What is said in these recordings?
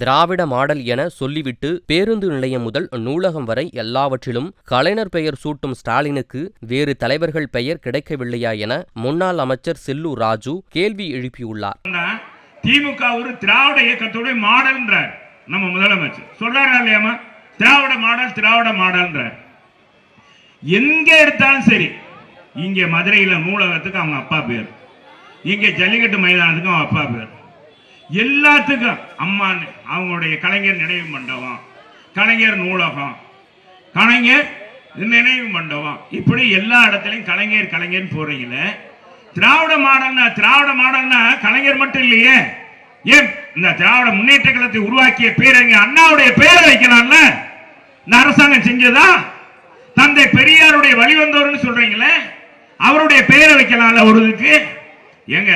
திராவிட model என சொல்லிவிட்டு பேருந்து நிலையம் முதல் நூலகம் வரை எல்லாவற்றிலும் கலைஞர் பெயர் சூட்டும் ஸ்டாலினுக்கு வேறு தலைவர்கள் பெயர் கிடைக்கவில்லையா என முன்னாள் அமைச்சர் செல்லூர் ராஜு கேள்வி எழுப்பியுள்ளார். திமுக ஒரு திராவிட இயக்கத்துடைய மாடல்ன்றார் நம்ம முதலமைச்சர். சொல்றாரா இல்லையாமா திராவிட மாடல் திராவிட மாடல்ன்றார். எங்க எடுத்தாலும் சரி இங்க மதுரையில நூலகத்துக்கு அவங்க அப்பா பேர். இங்க ஜல்லிக்கட்டு மைதானத்துக்கு அவங்க அப்பா பேர். எல்லாத்துக்கும் அம்மா அவங்களுடைய கலைஞர் நினைவு மண்டபம் கலைஞர் நூலகம் கலைஞர் நினைவு மண்டபம். இப்படி எல்லா இடத்துலையும் கலைஞர் கலைஞர் போறீங்கள. திராவிட மாடல்னா திராவிட மாடல்னா கலைஞர் மட்டும் இல்லையே. ஏன்? இந்த திராவிட முன்னேற்ற கழகத்தை உருவாக்கிய பேரங்க அண்ணாவுடைய பேரை வைக்கலாம்ல? இந்த அரசாங்கம் செஞ்சதா? தந்தை பெரியாருடைய வழிவந்தவர்னு சொல்றீங்களே. அவருடைய பெயரை வைக்கலாம்ல ஒரு இதுக்கு ஏங்க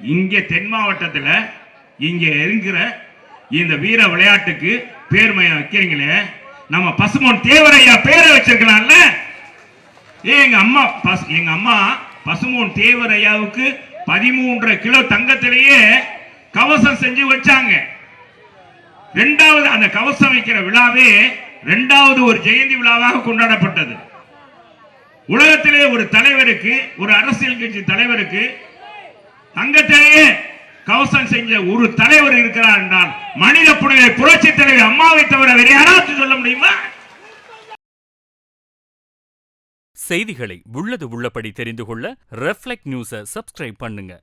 இங்க தென் மாவட்டத்தில் இங்கே இருக்கிற இந்த வீர விளையாட்டுக்கு பேர்மையா வைக்கிறீங்களே. நம்ம பசுமோன் தேவரையா பேரை வச்சிருக்கலாம்ல. ஏ எங்க அம்மா பஸ் எங்க அம்மா பசுமோன் தேவரையாவுக்கு பதிமூன்றரை கிலோ தங்கத்திலேயே கவசம் செஞ்சு வச்சாங்க. ரெண்டாவது அந்த கவசம் வைக்கிற விழாவே ரெண்டாவது ஒரு ஜெயந்தி விழாவாக கொண்டாடப்பட்டது. உலகத்திலே ஒரு தலைவருக்கு ஒரு அரசியல் கட்சி தலைவருக்கு தங்கத்திலேயே கவசம் செஞ்ச ஒரு தலைவர் இருக்கிறார் என்றால் மனித புனித புரட்சி தலைவர் அம்மாவை தவிர வேறு யாராச்சும் சொல்ல முடியுமா? செய்திகளை உள்ளது உள்ளபடி தெரிந்து கொள்ள ரெஃப்ளெக்ட் நியூஸை சப்ஸ்கிரைப் பண்ணுங்க.